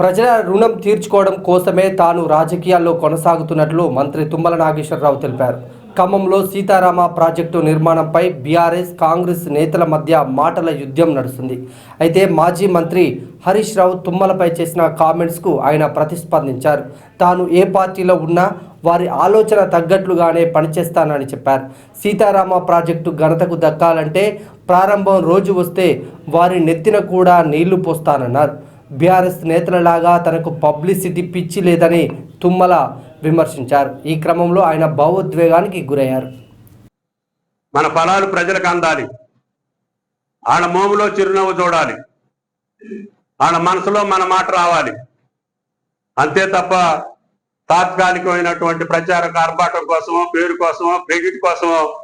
ప్రజల రుణం తీర్చుకోవడం కోసమే తాను రాజకీయాల్లో కొనసాగుతున్నట్లు మంత్రి తుమ్మల నాగేశ్వరరావు తెలిపారు. ఖమ్మంలో సీతారామ ప్రాజెక్టు నిర్మాణంపై బీఆర్ఎస్ కాంగ్రెస్ నేతల మధ్య మాటల యుద్ధం నడుస్తుంది. అయితే మాజీ మంత్రి హరీష్ రావు తుమ్మలపై చేసిన కామెంట్స్కు ఆయన ప్రతిస్పందించారు. తాను ఏ పార్టీలో ఉన్నా వారి ఆలోచన తగ్గట్లుగానే పనిచేస్తానని చెప్పారు. సీతారామ ప్రాజెక్టు ఘనతకు దక్కాలంటే ప్రారంభం రోజు వస్తే వారి నెత్తిన కూడా నీళ్ళు పోస్తానన్నారు. బీఆర్ఎస్ నేతలలాగా తనకు పబ్లిసిటీ పిచ్చి లేదని తుమ్మల విమర్శించారు. ఈ క్రమంలో ఆయన భావోద్వేగానికి గురయ్యారు. మన ఫలాలు ప్రజలకు అందాలి. వాళ్ళ మోములో చిరునవ్వు చూడాలి. వాళ్ళ మనసులో మన మాట రావాలి. అంతే తప్ప తాత్కాలికమైనటువంటి ప్రచార ఆర్భాటం కోసమో పేరు కోసమో క్రెడిట్ కోసమో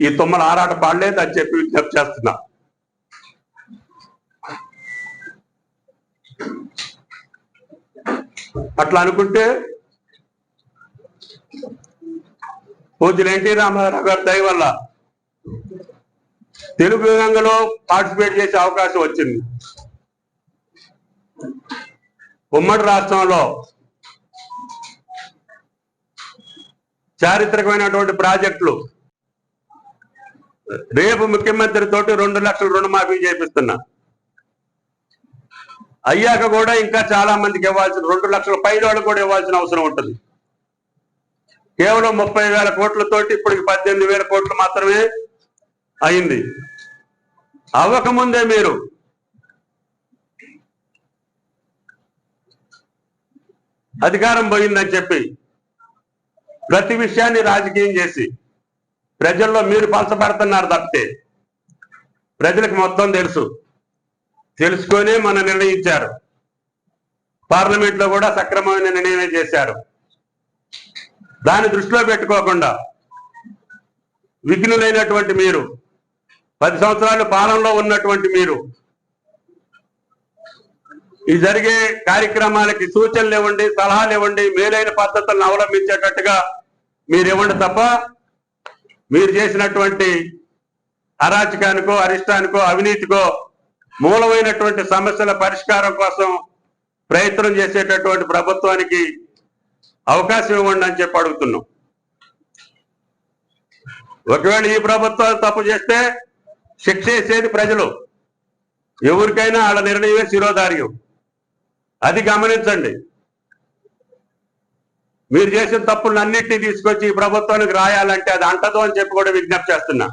ఈ తుమ్మల ఆరాట పాడలేదు అని చెప్పి విజ్ఞప్తి చేస్తున్నా. అట్లా అనుకుంటే పూజలు ఎన్టీ రామారావు గారి దయ వల్ల తెలుగు రంగంలో పార్టిసిపేట్ చేసే అవకాశం వచ్చింది. ఉమ్మడి రాష్ట్రంలో చారిత్రకమైనటువంటి ప్రాజెక్టులు రేపు ముఖ్యమంత్రి తోటి రెండు లక్షల రుణమాఫీ చేపిస్తున్నా. అయ్యాక కూడా ఇంకా చాలా మందికి ఇవ్వాల్సిన రెండు లక్షల పైన వాళ్ళు కూడా ఇవ్వాల్సిన అవసరం ఉంటుంది. కేవలం ముప్పై వేల కోట్లతోటి ఇప్పటికి పద్దెనిమిది వేల కోట్లు మాత్రమే అయింది. అవ్వకముందే మీరు అధికారం పోయిందని చెప్పి ప్రతి విషయాన్ని రాజకీయం చేసి ప్రజల్లో మీరు పలసపడుతున్నారు తప్పితే ప్రజలకు మొత్తం తెలుసు. తెలుసుకొని మన నిర్ణయించారు. పార్లమెంట్లో కూడా సక్రమమైన నిర్ణయమే చేశారు. దాన్ని దృష్టిలో పెట్టుకోకుండా విఘ్నులైనటువంటి మీరు పది సంవత్సరాలు పాలనలో ఉన్నటువంటి మీరు ఈ జరిగే కార్యక్రమాలకి సూచనలు ఇవ్వండి సలహాలు ఇవ్వండి మేలైన పద్ధతులను అవలంబించేటట్టుగా మీరు ఇవ్వండి తప్ప మీరు చేసినటువంటి అరాచకానికో అరిష్టానికో అవినీతికో మూలమైనటువంటి సమస్యల పరిష్కారం కోసం ప్రయత్నం చేసేటటువంటి ప్రభుత్వానికి అవకాశం ఇవ్వండి అని చెప్పి అడుగుతున్నాం. ఒకవేళ ఈ ప్రభుత్వం తప్పు చేస్తే శిక్ష వేసేది ప్రజలు. ఎవరికైనా వాళ్ళ నిర్ణయమే శిరోధార్యం. అది గమనించండి. మీరు చేసిన తప్పులన్నింటినీ తీసుకొచ్చి ఈ ప్రభుత్వానికి రాయాలంటే అది అంటదు అని చెప్పి కూడా విజ్ఞప్తి చేస్తున్నా.